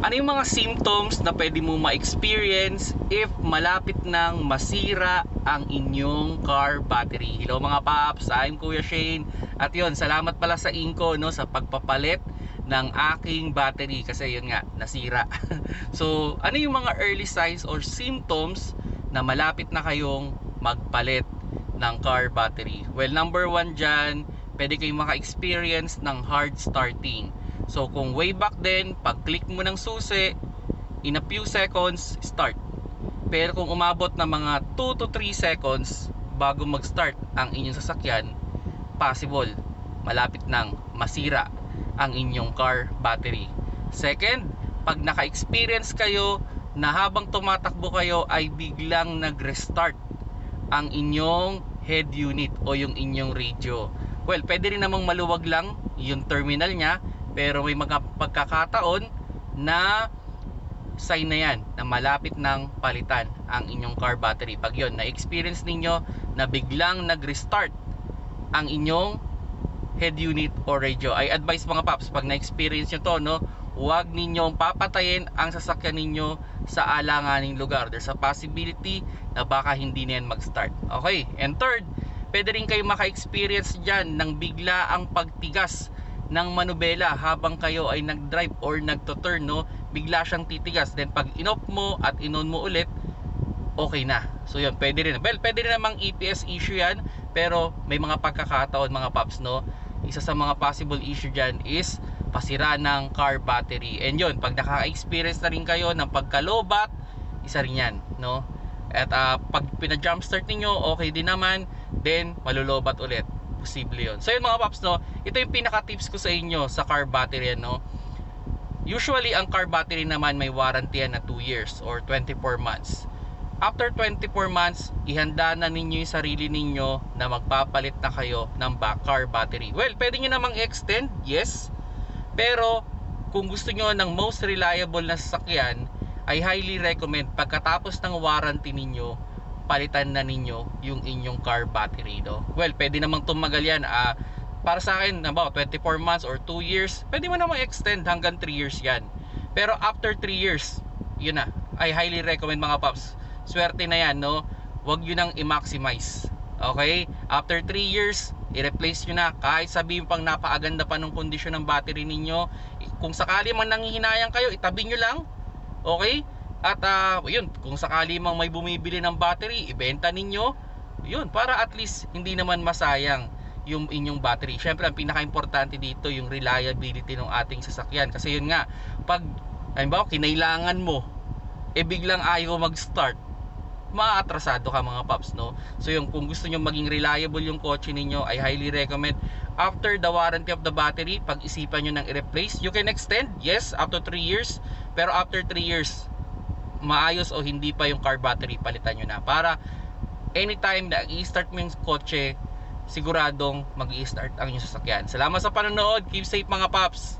Ano yung mga symptoms na pwede mo ma-experience if malapit nang masira ang inyong car battery? Hello mga paps, I'm Kuya Shane. At yun, salamat pala sa Inco no, sa pagpapalit ng aking battery kasi yun nga, nasira. so, ano yung mga early signs or symptoms na malapit na kayong magpalit ng car battery? Well, number one dyan, pwede kayong maka-experience ng hard starting. So kung way back then, pag click mo ng susi, in a few seconds, start. Pero kung umabot na mga 2 to 3 seconds bago mag-start ang inyong sasakyan, possible, malapit nang masira ang inyong car battery. Second, pag naka-experience kayo na habang tumatakbo kayo ay biglang nag-restart ang inyong head unit o yung inyong radio. Well, pwede rin namang maluwag lang yung terminal niya pero may mga pagkakataon na sign na yan na malapit ng palitan ang inyong car battery. Pag yon na-experience ninyo na biglang nag-restart ang inyong head unit or radio. I advise mga paps, pag na-experience nyo to, no, huwag ninyong papatayin ang sasakyan ninyo sa alanganing lugar. There's a possibility na baka hindi na yan mag-start. Okay, and third, pwede rin kayo maka-experience dyan ng bigla ang pagtigas ng manubela habang kayo ay nag-drive or nagto-turn no? Bigla siyang titigas. Then pag inop mo at inon mo ulit okay na. So yun pwede rin. Well pwede rin namang EPS issue yan pero may mga pagkakataon mga paps no? Isa sa mga possible issue dyan is pasira ng car battery. And yun pag naka-experience na rin kayo ng pagkalobat isa rin yan no? At uh, pag pina-jump start ninyo okay din naman. Then malulobat ulit posible yon. So yun mga paps no, ito yung pinaka tips ko sa inyo sa car battery no. Usually ang car battery naman may warranty na 2 years or 24 months. After 24 months, ihanda na ninyo yung sarili ninyo na magpapalit na kayo ng back car battery. Well, pwede nyo namang extend, yes. Pero kung gusto nyo ng most reliable na sasakyan, I highly recommend pagkatapos ng warranty ninyo, palitan na ninyo yung inyong car battery no? well pwede namang tumagal yan. Uh, para sa akin about 24 months or 2 years pwede mo namang extend hanggang 3 years yan. Pero after 3 years yun na. I highly recommend mga paps swerte na yan no? Wag yun nang i-maximize okay? After 3 years i-replace nyo na. Kahit sabihin pang napaaganda pa ng kondisyon ng battery ninyo kung sakali man nanghihinayang kayo itabi nyo lang okay at uh, yun, kung sakali mang may bumibili ng battery, ibenta ninyo. Yun, para at least hindi naman masayang yung inyong battery. Syempre, ang pinaka-importante dito yung reliability ng ating sasakyan. Kasi yun nga, pag halimbawa kinailangan mo, eh biglang ayaw mag-start, maatrasado ka mga paps, no? So yung kung gusto niyo maging reliable yung kotse ninyo, I highly recommend after the warranty of the battery, pag-isipan niyo nang i-replace. You can extend, yes, up to 3 years. Pero after 3 years, maayos o hindi pa yung car battery palitan nyo na. Para anytime na i-start mo yung kotse siguradong mag i start ang inyong sasakyan. Salamat sa panonood. Keep safe mga paps